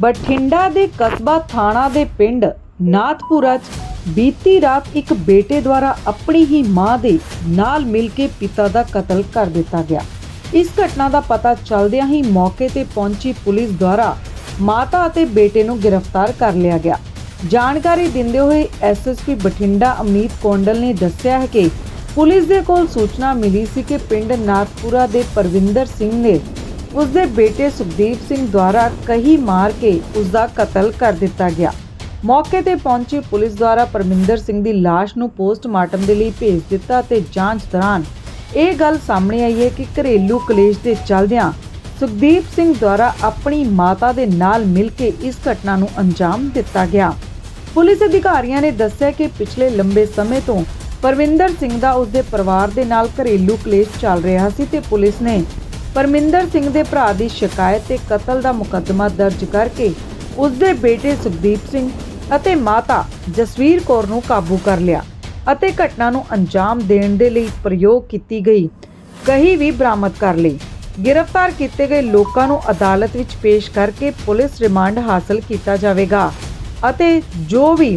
ਬਠਿੰਡਾ ਦੇ ਕਸਬਾ ਥਾਣਾ ਦੇ ਪਿੰਡ ਨਾਥਪੁਰਾ 'ਚ ਬੀਤੀ ਰਾਤ ਇੱਕ ਬੇਟੇ ਦੁਆਰਾ ਆਪਣੀ ਹੀ ਮਾਂ ਦੇ ਨਾਲ ਮਿਲ ਕੇ ਪਿਤਾ ਦਾ ਕਤਲ ਕਰ ਦਿੱਤਾ ਗਿਆ। ਇਸ ਘਟਨਾ ਦਾ ਪਤਾ ਚੱਲਦਿਆਂ ਹੀ ਮੌਕੇ ਤੇ ਪਹੁੰਚੀ ਪੁਲਿਸ ਦੁਆਰਾ ਮਾਤਾ ਅਤੇ ਬੇਟੇ ਨੂੰ ਗ੍ਰਿਫਤਾਰ ਕਰ ਲਿਆ ਗਿਆ। ਜਾਣਕਾਰੀ ਦਿੰਦੇ ਹੋਏ ਐਸਐਸਪੀ ਬਠਿੰਡਾ ਅਮੀਤ ਕੋਂਡਲ ਨੇ ਦੱਸਿਆ ਹੈ ਕਿ ਪੁਲਿਸ ਦੇ ਕੋਲ ਸੂਚਨਾ ਮਿਲੀ ਸੀ ਕਿ ਪਿੰਡ ਨਾਥਪੁਰਾ ਦੇ ਪਰਵਿੰਦਰ ਸਿੰਘ ਨੇ ਉਸ ਦੇ ਬੇਟੇ ਸੁਖਦੀਪ ਸਿੰਘ ਦੁਆਰਾ ਕਹੀ ਮਾਰ ਕੇ ਉਸ ਦਾ ਕਤਲ ਕਰ ਦਿੱਤਾ ਗਿਆ। ਮੌਕੇ ਤੇ ਪਹੁੰਚੀ ਪੁਲਿਸ ਦੁਆਰਾ ਪਰਮਿੰਦਰ ਸਿੰਘ ਦੀ ਲਾਸ਼ ਨੂੰ ਪੋਸਟਮਾਰਟਮ ਦੇ ਲਈ ਭੇਜ ਦਿੱਤਾ ਤੇ ਜਾਂਚ ਦੌਰਾਨ ਇਹ ਗੱਲ ਸਾਹਮਣੇ ਆਈ ਹੈ ਕਿ ਘਰੇਲੂ ਕਲੇਸ਼ ਦੇ ਚੱਲਦਿਆਂ ਸੁਖਦੀਪ ਸਿੰਘ ਦੁਆਰਾ ਆਪਣੀ ਮਾਤਾ ਦੇ ਨਾਲ ਮਿਲ ਕੇ ਇਸ ਘਟਨਾ ਨੂੰ ਅੰਜਾਮ ਦਿੱਤਾ ਗਿਆ। ਪੁਲਿਸ ਅਧਿਕਾਰੀਆਂ ਨੇ ਦੱਸਿਆ ਕਿ ਪਿਛਲੇ ਲੰਬੇ ਸਮੇਂ ਤੋਂ ਪਰਵਿੰਦਰ ਸਿੰਘ ਦਾ ਉਸ ਦੇ ਪਰਿਵਾਰ ਦੇ ਨਾਲ ਘਰੇਲੂ ਕਲੇਸ਼ ਚੱਲ ਰਿਹਾ ਸੀ ਤੇ ਪੁਲਿਸ ਨੇ ਪਰਮਿੰਦਰ ਸਿੰਘ ਦੇ ਭਰਾ ਦੀ ਸ਼ਿਕਾਇਤ ਤੇ ਕਤਲ ਦਾ ਮੁਕੱਦਮਾ ਦਰਜ ਕਰਕੇ ਉਸ ਦੇ ਬੇਟੇ ਸੁਖਦੀਪ ਸਿੰਘ ਅਤੇ ਮਾਤਾ ਜਸਵੀਰ ਕੌਰ ਨੂੰ ਕਾਬੂ ਕਰ ਲਿਆ ਅਤੇ ਘਟਨਾ ਨੂੰ ਅੰਜਾਮ ਦੇਣ ਦੇ ਲਈ ਪ੍ਰਯੋਗ ਕੀਤੀ ਗਈ। ਕਹੀ ਵੀ ਬਰਾਮਦ ਕਰ ਲਈ। ਗ੍ਰਿਫਤਾਰ ਕੀਤੇ ਗਏ ਲੋਕਾਂ ਨੂੰ ਅਦਾਲਤ ਵਿੱਚ ਪੇਸ਼ ਕਰਕੇ ਪੁਲਿਸ ਰਿਮਾਂਡ ਹਾਸਲ ਕੀਤਾ ਜਾਵੇਗਾ ਅਤੇ ਜੋ ਵੀ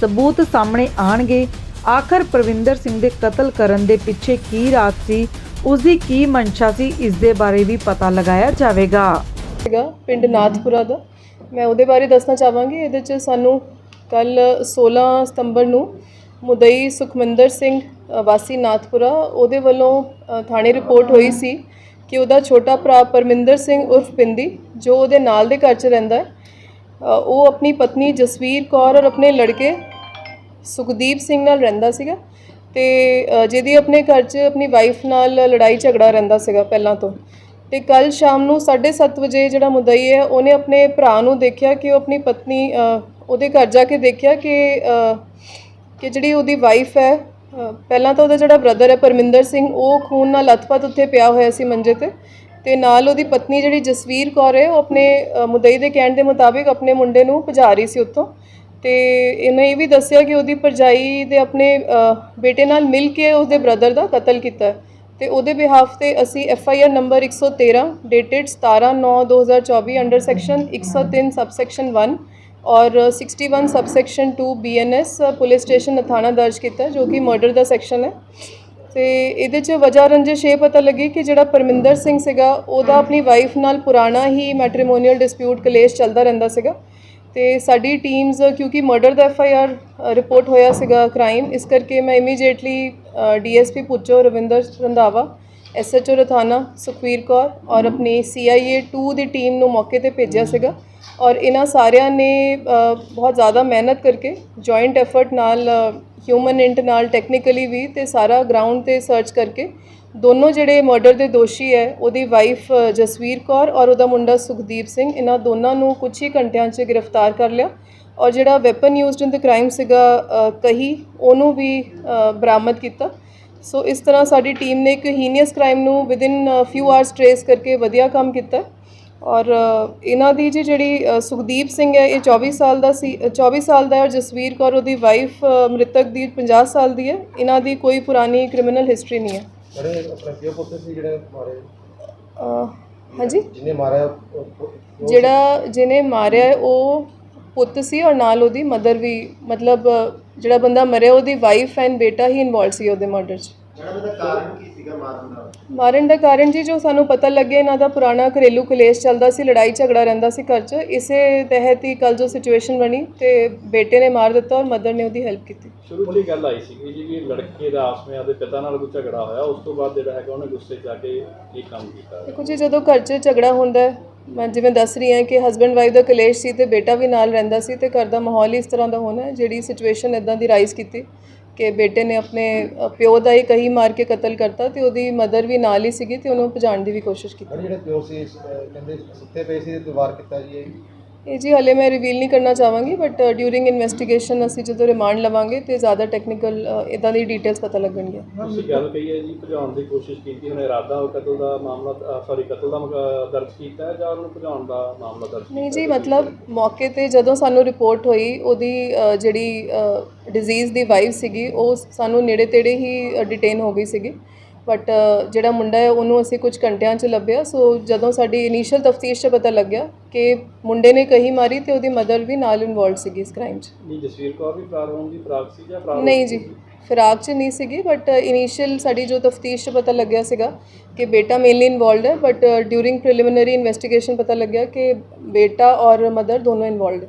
ਸਬੂਤ ਸਾਹਮਣੇ ਆਣਗੇ, ਆਖਰ ਪ੍ਰਵਿੰਦਰ ਸਿੰਘ ਦੇ ਕਤਲ ਕਰਨ ਦੇ ਪਿੱਛੇ ਕੀ ਰਾਤ ਸੀ ਉਸ ਦੀ ਕੀ ਮਨਸ਼ਾ ਸੀ ਇਸ ਦੇ ਬਾਰੇ ਵੀ ਪਤਾ ਲਗਾਇਆ ਜਾਵੇਗਾ। ਹੈਗਾ ਪਿੰਡ ਨਾਥਪੁਰਾ ਦਾ। ਮੈਂ ਉਹਦੇ ਬਾਰੇ ਦੱਸਣਾ ਚਾਹਾਂਗੀ। ਇਹਦੇ 'ਚ ਸਾਨੂੰ ਕੱਲ 16 ਸਤੰਬਰ ਨੂੰ ਮੁਦਈ ਸੁਖਮਿੰਦਰ ਸਿੰਘ ਵਾਸੀ ਨਾਥਪੁਰਾ, ਉਹਦੇ ਵੱਲੋਂ ਥਾਣੇ ਰਿਪੋਰਟ ਹੋਈ ਸੀ ਕਿ ਉਹਦਾ ਛੋਟਾ ਭਰਾ ਪਰਮਿੰਦਰ ਸਿੰਘ ਉਰਫ ਪਿੰਦੀ, ਜੋ ਉਹਦੇ ਨਾਲ ਦੇ ਘਰ 'ਚ ਰਹਿੰਦਾ ਹੈ ਉਹ ਆਪਣੀ ਪਤਨੀ ਜਸਵੀਰ ਕੌਰ ਔਰ ਆਪਣੇ ਲੜਕੇ ਸੁਖਦੀਪ ਸਿੰਘ ਨਾਲ ਰਹਿੰਦਾ ਸੀਗਾ। ਤੇ ਜਿਹਦੀ ਆਪਣੇ ਘਰ 'ਚ ਆਪਣੀ ਵਾਈਫ ਨਾਲ ਲੜਾਈ ਝਗੜਾ ਰਹਿੰਦਾ ਸੀਗਾ ਪਹਿਲਾਂ ਤੋਂ। ਤੇ ਕੱਲ ਸ਼ਾਮ ਨੂੰ 7:30 ਵਜੇ ਜਿਹੜਾ ਮੁਦਈ ਹੈ, ਉਹਨੇ ਆਪਣੇ ਭਰਾ ਨੂੰ ਦੇਖਿਆ ਕਿ ਉਹ ਆਪਣੀ ਪਤਨੀ ਉਹਦੇ ਘਰ ਜਾ ਕੇ ਦੇਖਿਆ ਕਿ ਕਿ ਜਿਹੜੀ ਉਹਦੀ ਵਾਈਫ ਹੈ ਪਹਿਲਾਂ ਤਾਂ ਉਹਦਾ ਜਿਹੜਾ ਬ੍ਰਦਰ ਹੈ ਪਰਮਿੰਦਰ ਸਿੰਘ, ਉਹ ਖੂਨ ਨਾਲ ਲਥਪਥ ਉੱਥੇ ਪਿਆ ਹੋਇਆ ਸੀ ਮੰਜੇ ਤੇ। ਤੇ ਨਾਲ ਉਹਦੀ ਪਤਨੀ ਜਿਹੜੀ ਜਸਵੀਰ ਕੌਰ ਹੈ, ਉਹ ਆਪਣੇ ਮੁਦਈ ਦੇ ਕਹਿਣ ਦੇ ਮੁਤਾਬਿਕ ਆਪਣੇ ਮੁੰਡੇ ਨੂੰ ਭਜਾ ਰਹੀ ਸੀ ਉੱਥੋਂ। ਤੇ ਇਹਨੇ ਇਹ ਵੀ ਦੱਸਿਆ ਕਿ ਉਹਦੀ ਪਰਜਾਈ ਦੇ ਆਪਣੇ ਅ, ਬੇਟੇ ਨਾਲ ਮਿਲ ਕੇ ਉਸਦੇ ਬ੍ਰਦਰ ਦਾ ਕਤਲ ਕੀਤਾ। ਹੈ ਤੇ ਉਹਦੇ ਬਿਹਾਫ ਤੇ ਅਸੀਂ F I R number 113 dated 17/9/2024 under section 103 subsection 1 ਔਰ 61 subsection 2 BNS police station Nathana ਦਰਜ ਕੀਤਾ ਹੈ, ਜੋ ਕਿ ਮਰਡਰ ਦਾ ਸੈਕਸ਼ਨ ਹੈ। ਤੇ ਇਹਦੇ 'ਚ ਵਜ੍ਹਾ ਰੰਜਿਸ਼ ਇਹ ਪਤਾ ਲੱਗੀ ਕਿ ਜਿਹੜਾ ਪਰਮਿੰਦਰ ਸਿੰਘ ਸੀਗਾ ਉਹਦਾ ਆਪਣੀ ਵਾਈਫ ਨਾਲ ਪੁਰਾਣਾ ਹੀ ਮੈਟ੍ਰੀਮੋਨੀਅਲ ਡਿਸਪਿਊਟ ਕਲੇਸ਼ ਚੱਲਦਾ ਰਹਿੰਦਾ ਸੀਗਾ। ਤੇ ਸਾਡੀ ਟੀਮਸ ਕਿਉਂਕਿ ਮਰਡਰ ਦਾ ਐਫ ਆਈ ਆਰ ਰਿਪੋਰਟ ਹੋਇਆ ਸੀਗਾ ਕ੍ਰਾਈਮ ਇਸ ਕਰਕੇ ਮੈਂ immediately DSP Bhucho Ravinder Randhawa SHO Rathana, Sukhveer Kaur ਔਰ ਆਪਣੀ ਸੀਆਈਏ 2 ਦੀ ਟੀਮ ਨੂੰ ਮੌਕੇ ਤੇ ਭੇਜਿਆ ਸੀਗਾ ਔਰ ਇਹਨਾਂ ਸਾਰਿਆਂ ਨੇ ਬਹੁਤ ਜ਼ਿਆਦਾ ਮਿਹਨਤ ਕਰਕੇ ਜੁਆਇੰਟ ਐਫਰਟ ਨਾਲ ਹਿਊਮਨ ਇੰਟ ਨਾਲ ਟੈਕਨੀਕਲੀ ਵੀ ਤੇ ਸਾਰਾ ਗਰਾਊਂਡ ਤੇ ਸਰਚ ਕਰਕੇ ਦੋਨੋਂ ਜਿਹੜੇ ਮਰਡਰ ਦੇ ਦੋਸ਼ੀ ਹੈ ਉਹਦੀ ਵਾਈਫ ਜਸਵੀਰ ਕੌਰ ਔਰ ਉਹਦਾ ਮੁੰਡਾ ਸੁਖਦੀਪ ਸਿੰਘ ਇਹਨਾਂ ਦੋਨਾਂ ਨੂੰ ਕੁਝ ਹੀ ਘੰਟਿਆਂ 'ਚ ਗ੍ਰਿਫਤਾਰ ਕਰ ਲਿਆ ਔਰ ਜਿਹੜਾ weapon used in the crime ਸੀਗਾ ਕਹੀ ਉਹਨੂੰ ਵੀ ਬਰਾਮਦ ਕੀਤਾ। ਸੋ ਇਸ ਤਰ੍ਹਾਂ ਸਾਡੀ ਟੀਮ ਨੇ ਇੱਕ ਹੀਨੀਅਸ ਕ੍ਰਾਈਮ ਨੂੰ ਵਿਦਿਨ ਫਿਊ ਆਵਰਸ ਟ੍ਰੇਸ ਕਰਕੇ ਵਧੀਆ ਕੰਮ ਕੀਤਾ ਔਰ ਇਹਨਾਂ ਦੀ ਜੀ ਜਿਹੜੀ ਸੁਖਦੀਪ ਸਿੰਘ ਹੈ ਇਹ 24 ਸਾਲ ਦਾ ਸੀ ਅ, 24 ਸਾਲ ਦਾ ਹੈ ਔਰ ਜਸਵੀਰ ਕੌਰ ਉਹਦੀ ਵਾਈਫ ਮ੍ਰਿਤਕ ਦੀ 50 ਸਾਲ ਦੀ ਹੈ। ਇਹਨਾਂ ਦੀ ਕੋਈ ਪੁਰਾਣੀ ਕ੍ਰਿਮੀਨਲ ਹਿਸਟਰੀ ਨਹੀਂ ਹੈ। ਜਿਹੜੇ ਆਪਣੇ ਪਿਓ ਪੁੱਤ ਸੀ ਜਿਹੜੇ ਮਾਰੇ ਅ, ਹਾਂਜੀ? ਜਿਹਨੇ ਮਾਰਿਆ ਉਹ- ਉਹ- ਉਹ ਜਿਹੜਾ ਜਿਹਨੇ ਮਾਰਿਆ ਹੈ, ਉਹ ਪੁੱਤ ਸੀ ਔਰ ਨਾਲ ਉਹਦੀ ਮਦਰ ਵੀ ਮਤਲਬ ਅ, ਜਿਹੜਾ ਬੰਦਾ ਮਰਿਆ ਉਹਦੀ ਵਾਈਫ ਐਂਡ ਬੇਟਾ ਹੀ ਇਨਵੋਲਡ ਸੀ ਉਹਦੇ ਮਰਡਰ 'ਚ। ਮਾਰਨ ਦਾ ਕਾਰਨ ਜੀ ਜੋ ਸਾਨੂੰ ਪਤਾ ਲੱਗਿਆ ਇਹਨਾਂ ਦਾ ਪੁਰਾਣਾ ਘਰੇਲੂ ਕਲੇਸ਼ ਚੱਲਦਾ ਸੀ ਲੜਾਈ ਝਗੜਾ ਰਹਿੰਦਾ ਸੀ ਘਰ 'ਚ। ਇਸੇ ਤਹਿਤ ਹੀ ਕੱਲ ਜੋ ਸਿਚੁਏਸ਼ਨ ਬਣੀ ਤੇ ਬੇਟੇ ਨੇ ਮਾਰ ਦਿੱਤਾ ਔਰ ਮਦਰ ਨੇ ਉਹਦੀ ਹੈਲਪ ਕੀਤੀ। ਸ਼ੁਰੂ ਹੀ ਗੱਲ ਆਈ ਸੀ ਜੀ ਕਿ ਲੜਕੇ ਦਾ ਆਪਸ ਵਿੱਚ ਆਪਦੇ ਪਿਤਾ ਨਾਲ ਕੋਈ ਝਗੜਾ ਹੋਇਆ ਉਸ ਤੋਂ ਬਾਅਦ ਜਿਹੜਾ ਹੈਗਾ ਉਹਨੇ ਗੁੱਸੇ 'ਚ ਆ ਕੇ ਇਹ ਕੰਮ ਕੀਤਾ? ਦੇਖੋ ਜੀ ਜਦੋਂ ਘਰ 'ਚ ਝਗੜਾ ਹੁੰਦਾ ਹੈ ਮੈਂ ਜਿਵੇਂ ਦੱਸ ਰਹੀ ਹਾਂ ਕਿ ਹਸਬੰਡ ਵਾਈਫ ਦਾ ਕਲੇਸ਼ ਸੀ ਤੇ ਬੇਟਾ ਵੀ ਨਾਲ ਰਹਿੰਦਾ ਸੀ ਤੇ ਘਰ ਦਾ ਮਾਹੌਲ ਹੀ ਇਸ ਤਰ੍ਹਾਂ ਦਾ ਹੋਣਾ ਜਿਹੜੀ ਸਿਚੁਏਸ਼ਨ ਇਦਾਂ ਦੀ ਰਾਈਜ਼ ਕੀਤੀ। ਕਿ ਬੇਟੇ ਨੇ ਆਪਣੇ ਅ, ਪਿਓ ਦਾ ਹੀ ਕਹੀ ਮਾਰ ਕੇ ਕਤਲ ਕਰਤਾ ਤੇ ਉਹਦੀ ਮਦਰ ਵੀ ਨਾਲ ਹੀ ਸੀਗੀ ਤੇ ਉਹਨੂੰ ਭਜਾਉਣ ਦੀ ਵੀ ਕੋਸ਼ਿਸ਼ ਕੀਤੀ। ਪਰ ਜਿਹੜੇ ਪਿਓ ਸੀ ਅਹ ਕਹਿੰਦੇ ਸੁੱਤੇ ਪਏ ਸੀ ਤੇ ਵਾਰ ਕੀਤਾ ਜੀ ਇਹ। ਇਹ ਜੀ ਹਲੇ ਮੈਂ ਰਿਵੀਲ ਨਹੀਂ ਕਰਨਾ ਚਾਹਾਂਗੀ ਬਟ ਡਿਊਰਿੰਗ ਇਨਵੈਸਟੀਗੇਸ਼ਨ ਅਸੀਂ ਜਦੋਂ ਰਿਮਾਂਡ ਲਵਾਂਗੇ ਤੇ ਜ਼ਿਆਦਾ ਟੈਕਨੀਕਲ ਇਦਾਂ ਦੀ ਡਿਟੇਲਸ ਪਤਾ ਲੱਗਣਗੀਆਂ। ਤੁਸੀਂ ਗੱਲ ਕਹੀ ਹੈ ਜੀ ਭਜਾਉਣ ਦੀ ਕੋਸ਼ਿਸ਼ ਕੀਤੀ ਉਹਨੇ ਇਰਾਦਾ ਉਹ ਕਤਲ ਦਾ ਮਾਮਲਾ ਸੌਰੀ ਕਤਲ ਦਾ ਦਰਜ ਕੀਤਾ ਹੈ ਜਾਂ ਉਹਨੂੰ ਭਜਾਉਣ ਦਾ ਮਾਮਲਾ ਦਰਜ ਨਹੀਂ ਜੀ ਮਤਲਬ ਮੌਕੇ ਤੇ ਜਦੋਂ ਸਾਨੂੰ ਰਿਪੋਰਟ ਹੋਈ ਉਹਦੀ ਜਿਹੜੀ ਡਿਜ਼ੀਜ਼ ਦੀ ਵਾਈਫ ਸੀਗੀ ਉਹ ਸਾਨੂੰ ਨੇੜੇ ਤੇੜੇ ਹੀ ਡਿਟੇਨ ਹੋ ਗਈ ਸੀਗੀ। ਬਟ ਜਿਹੜਾ ਮੁੰਡਾ ਹੈ ਉਹਨੂੰ ਅਸੀਂ ਕੁਝ ਘੰਟਿਆਂ 'ਚ ਲੱਭਿਆ। ਸੋ ਜਦੋਂ ਸਾਡੀ ਇਨੀਸ਼ੀਅਲ ਤਫਤੀਸ਼ 'ਚ ਪਤਾ ਲੱਗਿਆ ਕਿ ਮੁੰਡੇ ਨੇ ਕਹੀ ਮਾਰੀ ਤੇ ਉਹਦੀ ਮਦਰ ਵੀ ਨਾਲ ਇਨਵੋਲਡ ਸੀਗੀ ਇਸ ਕ੍ਰਾਈਮ 'ਚ। ਨਹੀਂ ਜਸਵੀਰ ਕੌਰ ਵੀ ਫਰਾਰ ਹੋਣ ਦੀ ਫਰਾਕ ਸੀ ਜਾਂ ਫਰਾਰ ਨਹੀਂ ਜੀ ਫਿਰਾਕ 'ਚ ਨਹੀਂ ਸੀਗੀ ਬਟ ਇਨੀਸ਼ੀਅਲ ਸਾਡੀ ਜੋ ਤਫਤੀਸ਼ 'ਚ ਪਤਾ ਲੱਗਿਆ ਸੀਗਾ ਕਿ ਬੇਟਾ ਮੇਨਲੀ ਇਨਵੋਲਡ ਹੈ ਬਟ ਡਿਊਰਿੰਗ ਪ੍ਰੀਲਿਮਿਨਰੀ ਇਨਵੈਸਟੀਗੇਸ਼ਨ ਪਤਾ ਲੱਗਿਆ ਕਿ ਬੇਟਾ ਔਰ ਮਦਰ ਦੋਨੋਂ ਇਨਵੋਲਡ ਹੈ।